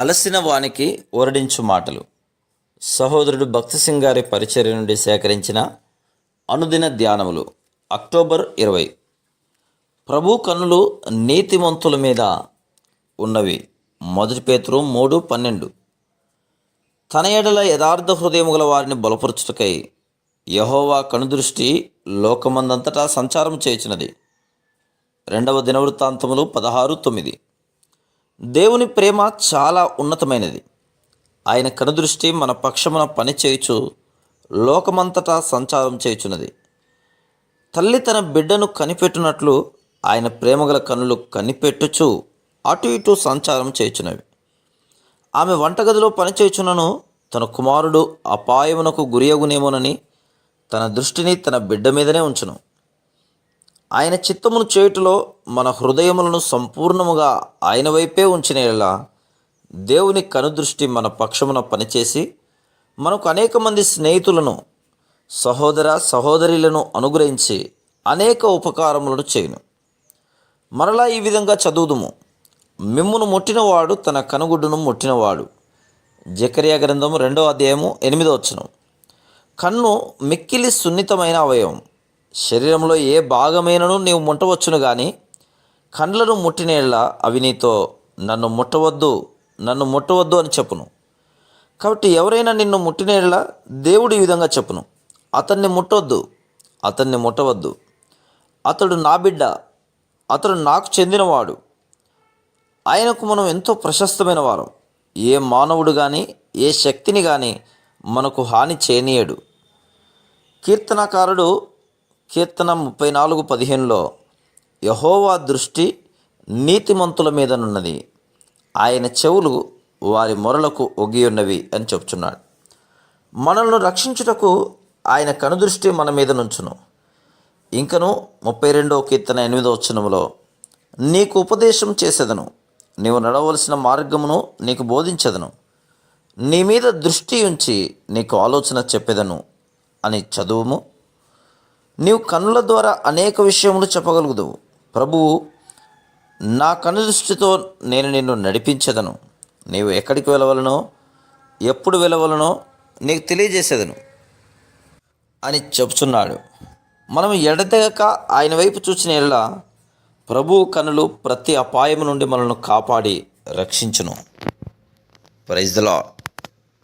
అలసిన వానికి ఓరడించు మాటలు. సహోదరుడు భక్తి సింగ్ గారి పరిచర్య నుండి సేకరించిన అనుదిన ధ్యానములు. అక్టోబర్ ఇరవై. ప్రభు కన్నులు నీతిమంతుల మీద ఉన్నవి. మొదటి పేతురు మూడు పన్నెండు. తన ఎడల యథార్థ హృదయము గల వారిని బలపరుచుటకై యహోవా కనుదృష్టి లోకమందంతటా సంచారం చేచినది. రెండవ దినవృత్తాంతములు పదహారు తొమ్మిది. దేవుని ప్రేమ చాలా ఉన్నతమైనది. ఆయన కనుదృష్టి మన పక్షమున పనిచేయుచు లోకమంతటా సంచారం చేయుచున్నది. తల్లి తన బిడ్డను కనిపెట్టునట్లు ఆయన ప్రేమగల కనులు కనిపెట్టుచు అటు ఇటు సంచారం చేయుచున్నవి. ఆమె వంటగదిలో పనిచేయుచున్నను తన కుమారుడు అపాయమునకు గురియగునేమోనని తన దృష్టిని తన బిడ్డ మీదనే ఉంచును. ఆయన చిత్తమును చేయుటలో మన హృదయములను సంపూర్ణముగా ఆయన వైపే ఉంచిన ఎలా దేవుని కనుదృష్టి మన పక్షమున పనిచేసి మనకు అనేక మంది స్నేహితులను సహోదర సహోదరులను అనుగ్రహించి అనేక ఉపకారములను చేయను. మరలా ఈ విధంగా చదువుదుము. మిమ్మును ముట్టినవాడు తన కనుగుడ్డును ముట్టినవాడు. జకరియా గ్రంథము రెండో అధ్యాయము ఎనిమిదో వచ్చును కన్ను మిక్కిలి సున్నితమైన అవయవం. శరీరంలో ఏ భాగమైనను నీవు ముట్టవచ్చును కానీ కండ్లను ముట్టినేళ్ళ అవి నీతో నన్ను ముట్టవద్దు నన్ను ముట్టవద్దు అని చెప్పును. కాబట్టి ఎవరైనా నిన్ను ముట్టినేళ్ళ దేవుడు ఈ విధంగా చెప్పును. అతన్ని ముట్టవద్దు అతన్ని ముట్టవద్దు. అతడు నా బిడ్డ అతడు నాకు చెందినవాడు. ఆయనకు మనం ఎంతో ప్రశస్తమైన వారం. ఏ మానవుడు కానీ ఏ శక్తిని కానీ మనకు హాని చేయనీయడు. కీర్తనకారుడు కీర్తన ముప్పై నాలుగు పదిహేనులో యహోవా దృష్టి నీతిమంతుల మీదనున్నది ఆయన చెవులు వారి మొరలకు ఒగి ఉన్నవి అని చెప్తున్నాడు మనల్ని రక్షించుటకు ఆయన కనుదృష్టి మన మీద నుంచును. ఇంకను ముప్పై రెండవ కీర్తన ఎనిమిదవ వచనములో నీకు ఉపదేశం చేసేదను నీవు నడవలసిన మార్గమును నీకు బోధించదను నీ మీద దృష్టి ఉంచి నీకు ఆలోచన చెప్పేదను అని చదువుము. నీవు కన్నుల ద్వారా అనేక విషయములు చెప్పగలుగుదువు. ప్రభువు నా కనుదృష్టితో నేను నిన్ను నడిపించదను. నీవు ఎక్కడికి వెళ్ళవలనో ఎప్పుడు వెళ్ళవలనో నీకు తెలియజేసేదను అని చెప్తున్నాడు మనం ఎడతెగక ఆయన వైపు చూసిన ఎడల ప్రభువు కనులు ప్రతి అపాయం నుండి మనల్ని కాపాడి రక్షించును. Praise the lord